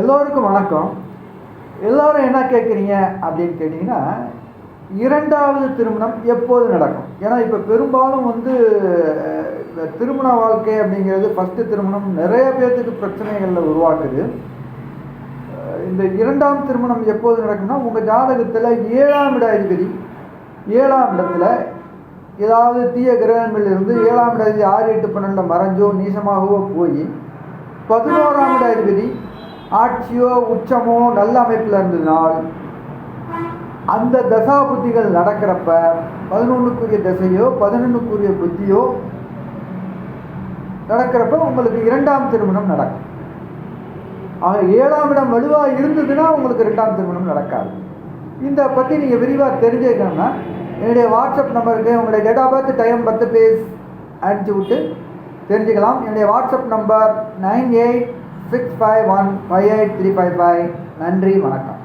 எல்லோருக்கும் வணக்கம். எல்லோரும் என்ன கேட்குறீங்க அப்படின்னு கேட்டிங்கன்னா இரண்டாவது திருமணம் எப்போது நடக்கும்? ஏன்னா இப்போ பெரும்பாலும் வந்து இந்த திருமண வாழ்க்கை அப்படிங்கிறது ஃபஸ்ட்டு திருமணம் நிறைய பேர்த்துக்கு பிரச்சனைகளில் உருவாக்குது. இந்த இரண்டாம் திருமணம் எப்போது நடக்கும்னா உங்கள் ஜாதகத்தில் ஏழாம் இட அதிபதி ஏழாம் இடத்துல ஏதாவது தீய கிரகங்கள் இருந்து ஏழாம் இட அதிபதி ஆறு எட்டு பன்னெண்டில் மறைஞ்சோ நீசமாகவோ போய் பதினோராம் இட அதிபதி ஆட்சியோ உச்சமோ நல்ல அமைப்பில் இருந்ததுனால் அந்த தசா புத்திகள் நடக்கிறப்ப பதினொன்றுக்குரிய தசையோ பதினொன்றுக்குரிய புத்தியோ நடக்கிறப்ப உங்களுக்கு இரண்டாம் திருமணம் நடக்கும். ஆக ஏழாம் இடம் வலுவாக இருந்ததுன்னா உங்களுக்கு ரெண்டாம் திருமணம் நடக்காது. இந்த பற்றி நீங்கள் விரிவாக தெரிஞ்சுக்கணும்னா என்னுடைய வாட்ஸ்அப் நம்பருக்கு உங்களுடைய டேட் ஆஃப் பர்த் டைம் பத்து பேஸ் அனுப்பிச்சி விட்டு தெரிஞ்சுக்கலாம். என்னுடைய WhatsApp number nine eight six five one five eight three five five நன்றி வணக்கம்.